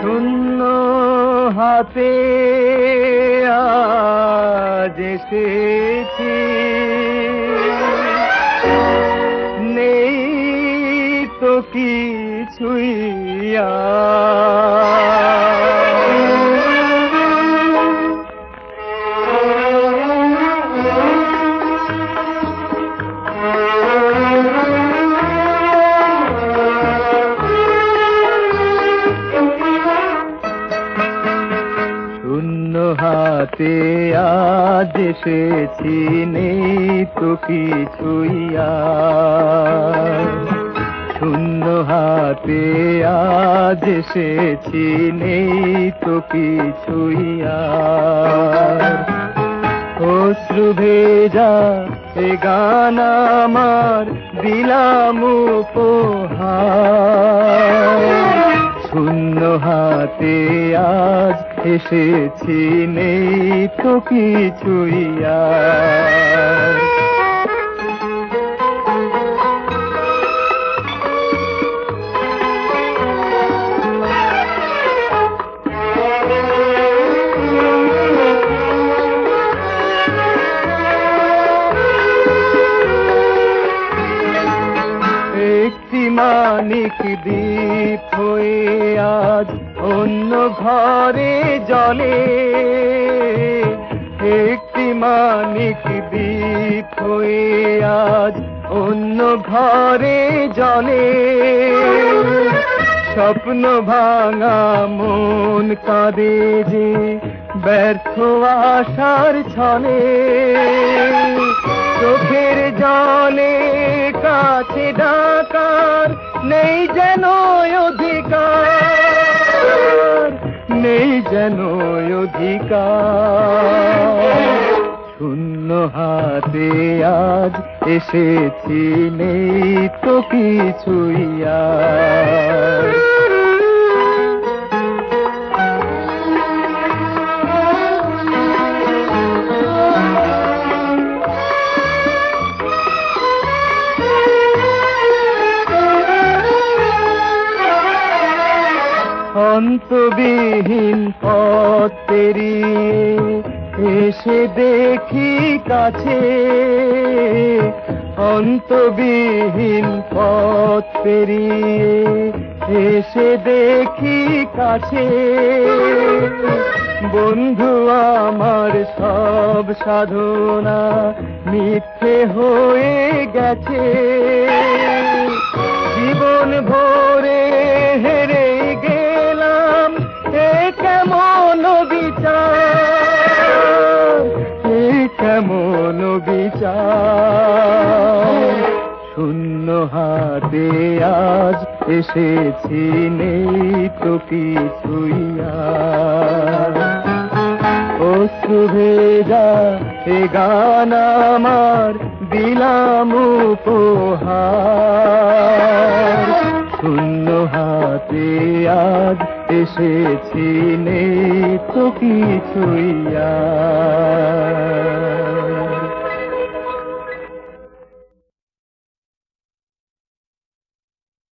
শূন্য হাতে আজ নেই তো কিছুই হাতে আজ এসেছি, নেই তো কিছুই আর। শূন্য হাতে আজ এসেছি, নেই তো কিছুই। অশ্রু ভেজা এ গান আমার দিলাম উপহার শূন্য হাতে আজ এসেছি নেই তো কিছুই মানিক দ্বীপ হয়ে অন্য ঘরে জলে একটি মানিক দ্বীপ হয়ে আজ অন্য ঘরে জলে। স্বপ্ন ভাঙা মন কাঁদে যে ব্যর্থ আশার ছলে। চোখের জলে কাছে ডাকার নেই যেন অধিকার। অধিকার শূন্য হাতে আজ এসেছি নেই তো কিছুই আর। অন্তবিহীন পথ পেরিয়ে এসে দেখি কাছে অন্তবিহীন পথ পেরিয়ে এসে দেখি কাছে বন্ধু আমার সব সাধনা মিথ্যে হয়ে গেছে। জীবন ভরে শূন্য হাতে আজ এসেছি, নেই তো কিছুই অশ্রু ভেজা এ গান আমার দিলাম উপহার। শূন্য হাতে আজ এসেছি, নেই তো কিছুই আর।